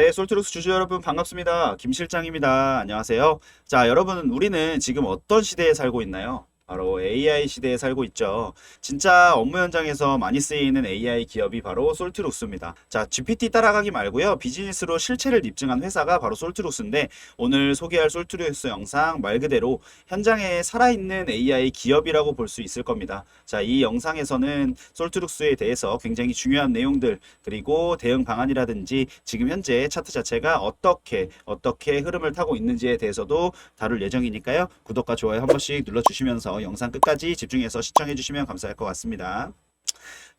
네, 솔트룩스 주주 여러분 반갑습니다. 김 실장입니다. 안녕하세요. 자, 여러분, 우리는 지금 어떤 시대에 살고 있나요? 바로 AI 시대에 살고 있죠. 진짜 업무 현장에서 많이 쓰이는 AI 기업이 바로 솔트룩스입니다. 자, GPT 따라가기 말고요. 비즈니스로 실체를 입증한 회사가 바로 솔트룩스인데 오늘 소개할 솔트룩스 영상 말 그대로 현장에 살아있는 AI 기업이라고 볼 수 있을 겁니다. 자, 이 영상에서는 솔트룩스에 대해서 굉장히 중요한 내용들 그리고 대응 방안이라든지 지금 현재 차트 자체가 어떻게 어떻게 흐름을 타고 있는지에 대해서도 다룰 예정이니까요. 구독과 좋아요 한 번씩 눌러주시면서 영상 끝까지 집중해서 시청해 주시면 감사할 것 같습니다.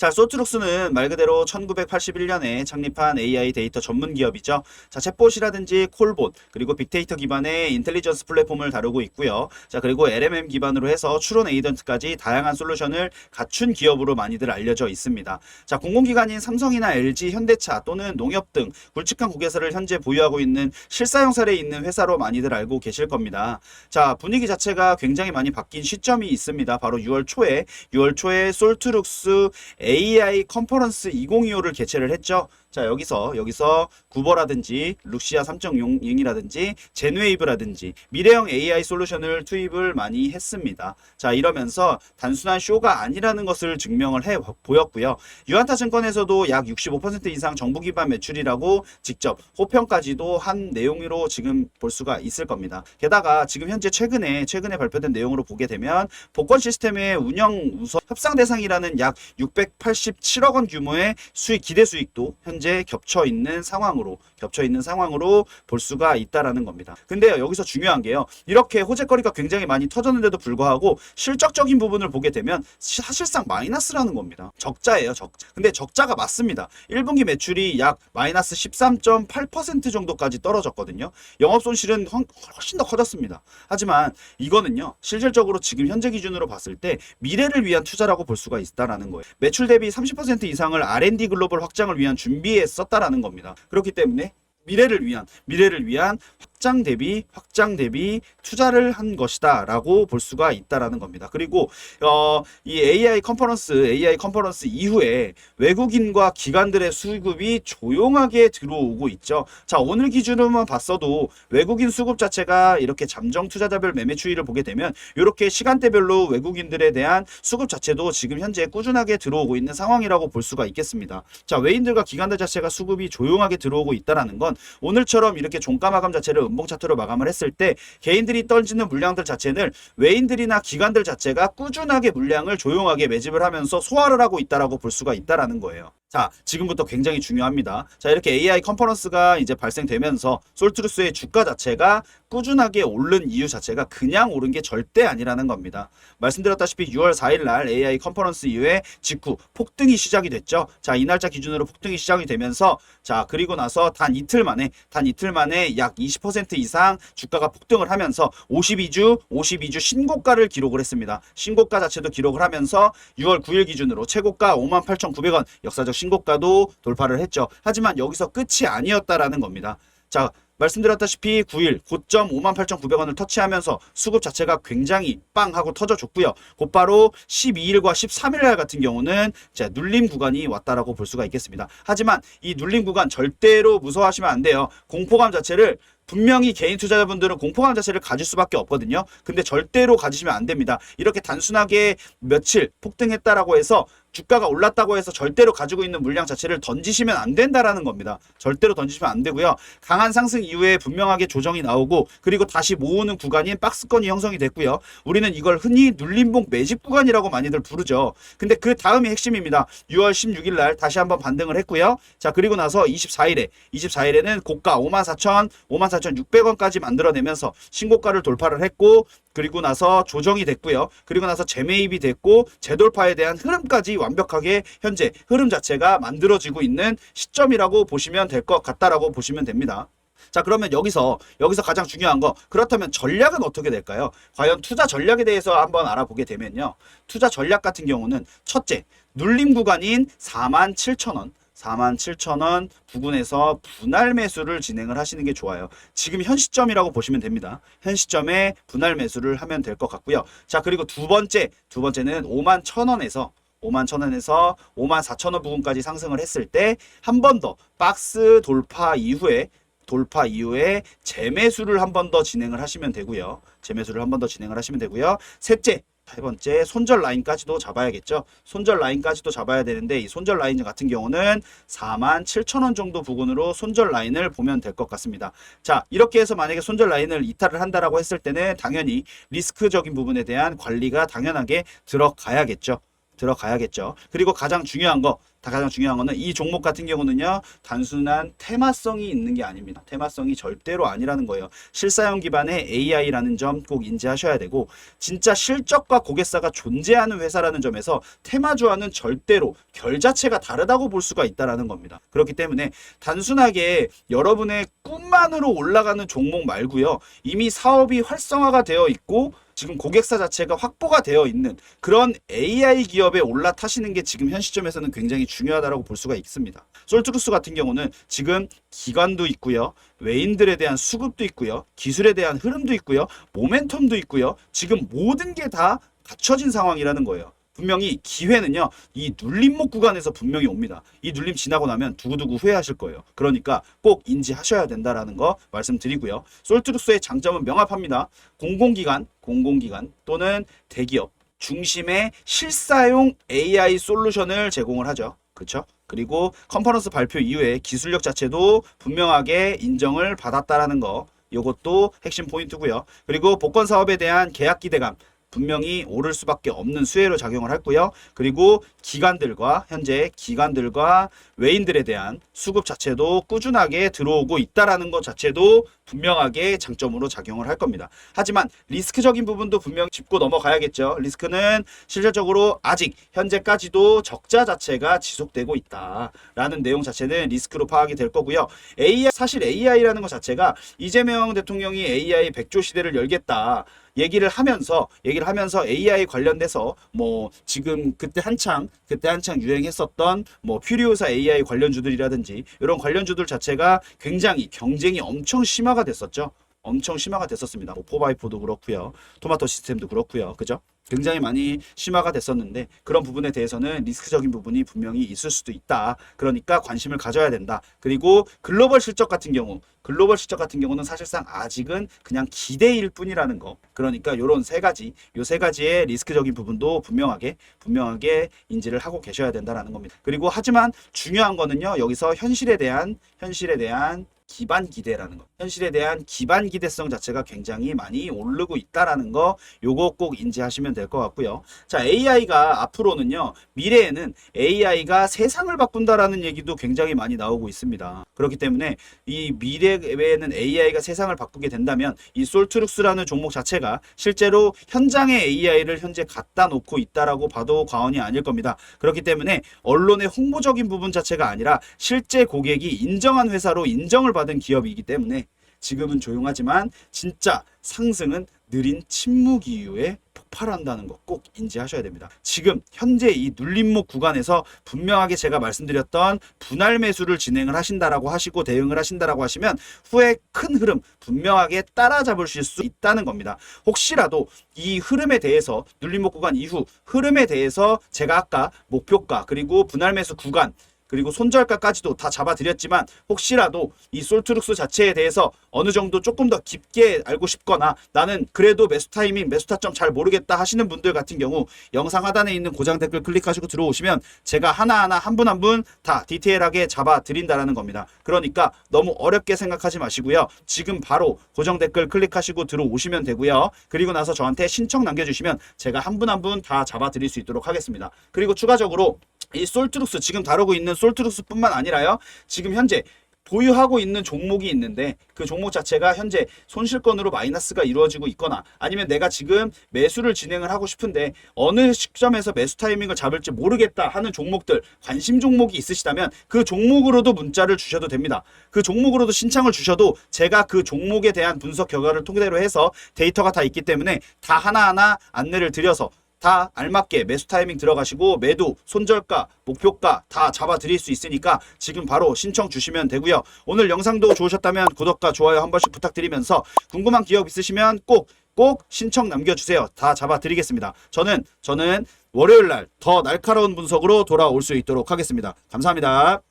자, 소트룩스는 말 그대로 1981년에 창립한 AI 데이터 전문 기업이죠. 자, 챗봇이라든지 콜봇, 그리고 빅데이터 기반의 인텔리전스 플랫폼을 다루고 있고요. 자, 그리고 LMM 기반으로 해서 추론 에이전트까지 다양한 솔루션을 갖춘 기업으로 많이들 알려져 있습니다. 자, 공공기관인 삼성이나 LG, 현대차 또는 농협 등 굵직한 고객사를 현재 보유하고 있는 실사용 사례에 있는 회사로 많이들 알고 계실 겁니다. 자, 분위기 자체가 굉장히 많이 바뀐 시점이 있습니다. 바로 6월 초에 6월 초에 솔트룩스 AI 컨퍼런스 2025를 개최를 했죠. 자, 여기서 여기서 구버라든지 룩시아 3.0이라든지 제누웨이브라든지 미래형 AI 솔루션을 투입을 많이 했습니다. 자, 이러면서 단순한 쇼가 아니라는 것을 증명을 해 보였고요. 유한타 증권에서도 약 65% 이상 정부 기반 매출이라고 직접 호평까지도 한 내용으로 지금 볼 수가 있을 겁니다. 게다가 지금 현재 최근에 최근에 발표된 내용으로 보게 되면 복권 시스템의 운영 우선 협상 대상이라는 약 687억 원 규모의 수익 기대 수익도 현재 겹쳐 있는 상황으로 겹쳐 있는 상황으로 볼 수가 있다라는 겁니다. 근데요 여기서 중요한 게요 이렇게 호재거리가 굉장히 많이 터졌는데도 불구하고 실적적인 부분을 보게 되면 사실상 마이너스라는 겁니다. 적자예요 적자. 근데 적자가 맞습니다. 1분기 매출이 약 마이너스 13.8% 정도까지 떨어졌거든요. 영업 손실은 훨- 훨씬 더 커졌습니다. 하지만 이거는요 실질적으로 지금 현재 기준으로 봤을 때 미래를 위한 투자라고 볼 수가 있다라는 거예요. 매출 대비 30% 이상을 R&D 글로벌 확장을 위한 준비에 썼다라는 겁니다. 그렇기 때문에 미래를 위한 미래를 위한 확장 대비 확장 대비 투자를 한 것이다라고 볼 수가 있다라는 겁니다. 그리고 어, 이 AI 컨퍼런스 AI 컨퍼런스 이후에 외국인과 기관들의 수급이 조용하게 들어오고 있죠. 자 오늘 기준으로만 봤어도 외국인 수급 자체가 이렇게 잠정 투자자별 매매 추이를 보게 되면 이렇게 시간대별로 외국인들에 대한 수급 자체도 지금 현재 꾸준하게 들어오고 있는 상황이라고 볼 수가 있겠습니다. 자 외인들과 기관들 자체가 수급이 조용하게 들어오고 있다라는 건 오늘처럼 이렇게 종가 마감 자체를 음봉 차트로 마감을 했을 때 개인들이 던지는 물량들 자체는 외인들이나 기관들 자체가 꾸준하게 물량을 조용하게 매집을 하면서 소화를 하고 있다라고 볼 수가 있다라는 거예요. 자, 지금부터 굉장히 중요합니다. 자, 이렇게 AI 컨퍼런스가 이제 발생되면서 솔트루스의 주가 자체가 꾸준하게 오른 이유 자체가 그냥 오른 게 절대 아니라는 겁니다. 말씀드렸다시피 6월 4일 날 AI 컨퍼런스 이후에 직후 폭등이 시작이 됐죠. 자, 이 날짜 기준으로 폭등이 시작이 되면서 자, 그리고 나서 단 이틀 만에 단 이틀 만에 약 20% 이상 주가가 폭등을 하면서 52주 52주 신고가를 기록을 했습니다. 신고가 자체도 기록을 하면서 6월 9일 기준으로 최고가 58,900원 역사적 신고가도 돌파를 했죠. 하지만 여기서 끝이 아니었다라는 겁니다. 자, 말씀드렸다시피 9일 고점 58,900원을 터치하면서 수급 자체가 굉장히 빵 하고 터져줬고요. 곧바로 12일과 13일 날 같은 경우는 자, 눌림 구간이 왔다라고 볼 수가 있겠습니다. 하지만 이 눌림 구간 절대로 무서워하시면 안 돼요. 공포감 자체를 분명히 개인 투자자분들은 공포감 자체를 가질 수밖에 없거든요. 근데 절대로 가지시면 안 됩니다. 이렇게 단순하게 며칠 폭등했다라고 해서 주가가 올랐다고 해서 절대로 가지고 있는 물량 자체를 던지시면 안 된다라는 겁니다. 절대로 던지시면 안 되고요. 강한 상승 이후에 분명하게 조정이 나오고 그리고 다시 모으는 구간인 박스권이 형성이 됐고요. 우리는 이걸 흔히 눌림봉 매집 구간이라고 많이들 부르죠. 근데 그 다음이 핵심입니다. 6월 16일 날 다시 한번 반등을 했고요. 자, 그리고 나서 24일에 24일에는 고가 54,000, 54,600원까지 만들어내면서 신고가를 돌파를 했고 그리고 나서 조정이 됐고요. 그리고 나서 재매입이 됐고 재돌파에 대한 흐름까지 완벽하게 현재 흐름 자체가 만들어지고 있는 시점이라고 보시면 될 것 같다라고 보시면 됩니다. 자, 그러면 여기서, 여기서 가장 중요한 거, 그렇다면 전략은 어떻게 될까요? 과연 투자 전략에 대해서 한번 알아보게 되면요. 투자 전략 같은 경우는 첫째, 눌림 구간인 47,000원. 47,000원 부근에서 분할 매수를 진행을 하시는 게 좋아요. 지금 현 시점이라고 보시면 됩니다. 현 시점에 분할 매수를 하면 될 것 같고요. 자, 그리고 두 번째, 두 번째는 51,000원에서 5만 1,000원에서 5만 4,000원 부근까지 상승을 했을 때 한 번 더 박스 돌파 이후에 돌파 이후에 재매수를 한 번 더 진행을 하시면 되고요. 재매수를 한 번 더 진행을 하시면 되고요. 셋째, 세 번째 손절 라인까지도 잡아야겠죠. 손절 라인까지도 잡아야 되는데 이 손절 라인 같은 경우는 4만 7천 원 정도 부근으로 손절 라인을 보면 될 것 같습니다. 자, 이렇게 해서 만약에 손절 라인을 이탈을 한다라고 했을 때는 당연히 리스크적인 부분에 대한 관리가 당연하게 들어가야겠죠. 들어가야겠죠. 그리고 가장 중요한 거, 다 가장 중요한 거는 이 종목 같은 경우는요, 단순한 테마성이 있는 게 아닙니다. 테마성이 절대로 아니라는 거예요. 실사용 기반의 AI라는 점 꼭 인지하셔야 되고, 진짜 실적과 고객사가 존재하는 회사라는 점에서 테마주와는 절대로 결 자체가 다르다고 볼 수가 있다라는 겁니다. 그렇기 때문에 단순하게 여러분의 꿈만으로 올라가는 종목 말고요. 이미 사업이 활성화가 되어 있고, 지금 고객사 자체가 확보가 되어 있는 그런 AI 기업에 올라타시는 게 지금 현 시점에서는 굉장히 중요하다고 볼 수가 있습니다. 솔트루스 같은 경우는 지금 기관도 있고요. 외인들에 대한 수급도 있고요. 기술에 대한 흐름도 있고요. 모멘텀도 있고요. 지금 모든 게 다 갖춰진 상황이라는 거예요. 분명히 기회는요, 이 눌림목 구간에서 분명히 옵니다. 이 눌림 지나고 나면 두고두고 후회하실 거예요. 그러니까 꼭 인지하셔야 된다라는 거 말씀드리고요. 솔트루스의 장점은 명확합니다. 공공기관, 공공기관 또는 대기업 중심의 실사용 AI 솔루션을 제공을 하죠. 그렇죠? 그리고 컨퍼런스 발표 이후에 기술력 자체도 분명하게 인정을 받았다라는 거. 이것도 핵심 포인트고요. 그리고 복권 사업에 대한 계약 기대감 분명히 오를 수밖에 없는 수혜로 작용을 했고요. 그리고 기관들과 현재 기관들과 외인들에 대한 수급 자체도 꾸준하게 들어오고 있다라는 것 자체도 분명하게 장점으로 작용을 할 겁니다. 하지만 리스크적인 부분도 분명히 짚고 넘어가야겠죠. 리스크는 실질적으로 아직 현재까지도 적자 자체가 지속되고 있다라는 내용 자체는 리스크로 파악이 될 거고요. AI 사실 AI라는 것 자체가 이재명 대통령이 AI 백조 시대를 열겠다. 얘기를 하면서 얘기를 하면서 AI 관련돼서 뭐 지금 그때 한창 그때 한창 유행했었던 뭐 퓨리오사 AI 관련주들이라든지 이런 관련주들 자체가 굉장히 경쟁이 엄청 심화가 됐었죠. 엄청 심화가 됐었습니다. 뭐 포바이포도 그렇고요. 토마토 시스템도 그렇고요. 그죠? 굉장히 많이 심화가 됐었는데 그런 부분에 대해서는 리스크적인 부분이 분명히 있을 수도 있다. 그러니까 관심을 가져야 된다. 그리고 글로벌 실적 같은 경우, 글로벌 실적 같은 경우는 사실상 아직은 그냥 기대일 뿐이라는 거. 그러니까 요런 세 가지, 요 세 가지의 리스크적인 부분도 분명하게 분명하게 인지를 하고 계셔야 된다라는 겁니다. 그리고 하지만 중요한 거는요. 여기서 현실에 대한 현실에 대한 기반 기대라는 거. 현실에 대한 기반 기대성 자체가 굉장히 많이 오르고 있다라는 거 요거 꼭 인지하시면 될 것 같고요. 자, AI가 앞으로는요. 미래에는 AI가 세상을 바꾼다라는 얘기도 굉장히 많이 나오고 있습니다. 그렇기 때문에 이 미래에는 AI가 세상을 바꾸게 된다면 이 솔트룩스라는 종목 자체가 실제로 현장에 AI를 현재 갖다 놓고 있다라고 봐도 과언이 아닐 겁니다. 그렇기 때문에 언론의 홍보적인 부분 자체가 아니라 실제 고객이 인정한 회사로 인정을 받은 기업이기 때문에 지금은 조용하지만 진짜 상승은 느린 침묵 이후에 폭발한다는 거 꼭 인지하셔야 됩니다. 지금 현재 이 눌림목 구간에서 분명하게 제가 말씀드렸던 분할 매수를 진행을 하신다라고 하시고 대응을 하신다라고 하시면 후에 큰 흐름 분명하게 따라잡으실 수 있다는 겁니다. 혹시라도 이 흐름에 대해서 눌림목 구간 이후 흐름에 대해서 제가 아까 목표가 그리고 분할 매수 구간 그리고 손절가까지도 다 잡아드렸지만 혹시라도 이 솔트룩스 자체에 대해서 어느 정도 조금 더 깊게 알고 싶거나 나는 그래도 매수 타이밍, 매수 타점 잘 모르겠다 하시는 분들 같은 경우 영상 하단에 있는 고정 댓글 클릭하시고 들어오시면 제가 하나하나 한 분 한 분 다 디테일하게 잡아드린다라는 겁니다. 그러니까 너무 어렵게 생각하지 마시고요. 지금 바로 고정 댓글 클릭하시고 들어오시면 되고요. 그리고 나서 저한테 신청 남겨주시면 제가 한 분 한 분 다 잡아드릴 수 있도록 하겠습니다. 그리고 추가적으로 이 솔트룩스 지금 다루고 있는 솔트룩스뿐만 아니라요. 지금 현재 보유하고 있는 종목이 있는데 그 종목 자체가 현재 손실권으로 마이너스가 이루어지고 있거나 아니면 내가 지금 매수를 진행을 하고 싶은데 어느 시점에서 매수 타이밍을 잡을지 모르겠다 하는 종목들 관심 종목이 있으시다면 그 종목으로도 문자를 주셔도 됩니다. 그 종목으로도 신청을 주셔도 제가 그 종목에 대한 분석 결과를 토대로 해서 데이터가 다 있기 때문에 다 하나하나 안내를 드려서 다 알맞게 매수 타이밍 들어가시고 매도, 손절가, 목표가 다 잡아 드릴 수 있으니까 지금 바로 신청 주시면 되고요. 오늘 영상도 좋으셨다면 구독과 좋아요 한 번씩 부탁드리면서 궁금한 기업 있으시면 꼭 꼭 신청 남겨주세요. 다 잡아드리겠습니다. 저는 저는 월요일 날 더 날카로운 분석으로 돌아올 수 있도록 하겠습니다. 감사합니다.